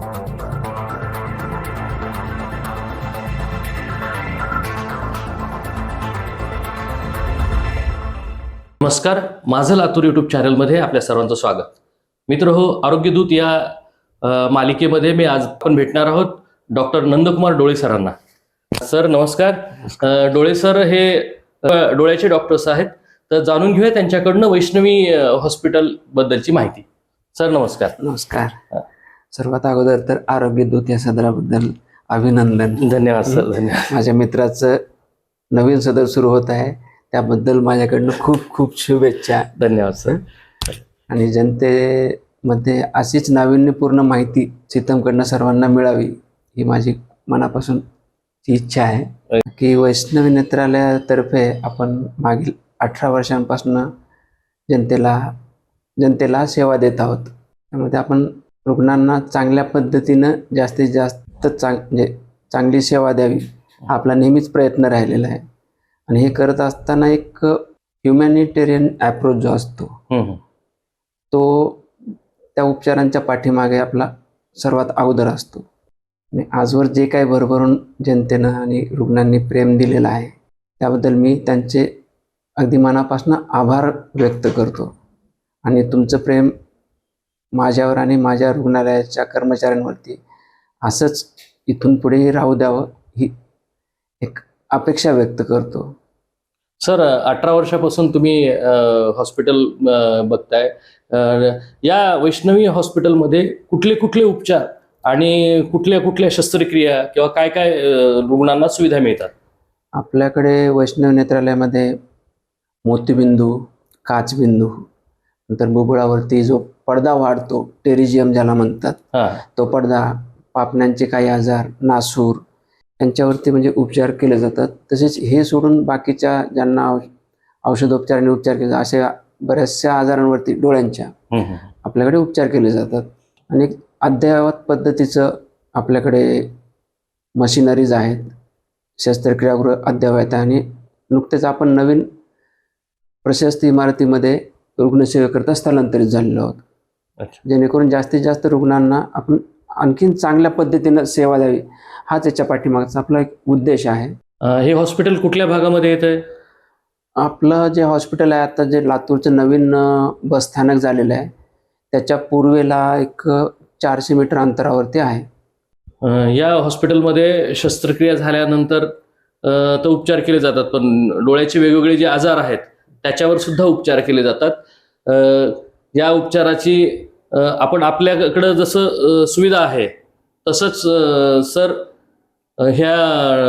नमस्कार माझं लातूर यूट्यूब चॅनलमध्ये आपल्या सर्वांचं स्वागत. मित्र हो आरोग्यदूत या मालिकेमध्ये मी आज आपण भेटणार आहोत डॉक्टर नंदकुमार डोळे सरांना. सर नमस्कार. डोळे सर हे डोळ्याचे डॉक्टर्स आहेत. तर जाणून घेऊया त्यांच्याकडनं वैष्णवी हॉस्पिटल बद्दलची माहिती. सर नमस्कार. नमस्कार. सर्वात अगोदर तर आरोग्य दूत या सदराबद्दल अभिनंदन. धन्यवाद सर धन्यवाद. माझ्या मित्राचं नवीन सदर सुरू होत आहे. त्याबद्दल माझ्याकडनं खूप खूप शुभेच्छा. धन्यवाद सर. आणि जनतेमध्ये अशीच नाविन्यपूर्ण माहिती सीतमकडनं सर्वांना मिळावी ही माझी मनापासून इच्छा आहे. की वैष्णवी नेत्रालयातर्फे आपण मागील अठरा वर्षांपासून जनतेला जनतेला सेवा देत आहोत. त्यामध्ये आपण रुग्णांना चांगल्या पद्धतीनं जास्तीत जास्त चांग म्हणजे चांगली सेवा द्यावी हा आपला नेहमीच प्रयत्न राहिलेला आहे. आणि हे करत असताना एक ह्युमॅनिटेरियन ॲप्रोच जो असतो. तो त्या उपचारांच्या पाठीमागे आपला सर्वात अगोदर असतो. आणि आजवर जे काही भरभरून जनतेनं आणि रुग्णांनी प्रेम दिलेलं आहे त्याबद्दल मी त्यांचे अगदी मनापासून आभार व्यक्त करतो. आणि तुमचं प्रेम माझ्यावर आणि माझ्या रुग्णालयाच्या कर्मचाऱ्यांवरती असंच इथून पुढेही राहू द्यावं ही एक अपेक्षा व्यक्त करतो. सर अठरा वर्षापासून तुम्ही हॉस्पिटल बघताय. या वैष्णवी हॉस्पिटलमध्ये कुठले कुठले उपचार आणि कुठल्या कुठल्या शस्त्रक्रिया किंवा काय काय रुग्णांना सुविधा मिळतात? आपल्याकडे वैष्णव नेत्रालयामध्ये मोतीबिंदू काचबिंदू नंतर बुबुळावरती जो पडदा वाढतो टेरिजियम ज्याला म्हणतात. तो पडदा पापण्यांचे काही आजार नासूर यांच्यावरती म्हणजे उपचार केले जातात. तसेच हे सोडून बाकीच्या ज्यांना औष औषधोपचार आणि उपचार केले अशा बऱ्याचशा आजारांवरती डोळ्यांच्या. आपल्याकडे उपचार केले जातात. आणि अद्ययावत पद्धतीचं आपल्याकडे मशिनरीज आहेत शस्त्रक्रियागृह अद्ययावत आहे. आणि नुकतेच आपण नवीन प्रशस्त इमारतीमध्ये रुग्णसेवेकरता स्थलांतरित झालेलो आहोत. जेणेकरून जास्तीत जास्त रुग्णांना आपण आणखीन चांगल्या पद्धतीनं सेवा द्यावी हाच याच्या पाठीमागचा आपला एक उद्देश आहे. हे हॉस्पिटल कुठल्या भागामध्ये येत आहे आपलं जे हॉस्पिटल आहे आता जे लातूरचं नवीन बसस्थानक झालेलं आहे त्याच्या पूर्वेला एक चारशे मीटर अंतरावरती आहे. या हॉस्पिटलमध्ये शस्त्रक्रिया झाल्यानंतर तर उपचार केले जातात पण डोळ्याचे वेगवेगळे जे आजार आहेत त्याच्यावर सुद्धा उपचार केले जातात. या उपचाराची आपण आपल्याकडं जसं सुविधा आहे तसंच सर ह्या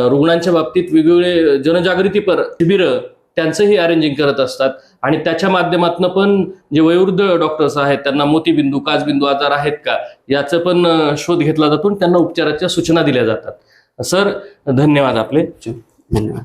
रुग्णांच्या बाबतीत वेगवेगळे जनजागृतीपर शिबिरं त्यांचंही अरेंजिंग करत असतात. आणि त्याच्या माध्यमातून पण जे वयोवृद्ध डॉक्टर्स आहेत त्यांना मोतीबिंदू काचबिंदू आजार आहेत का याचं पण शोध घेतला जातो आणि त्यांना उपचाराच्या सूचना दिल्या जातात. सर धन्यवाद आपले. धन्यवाद.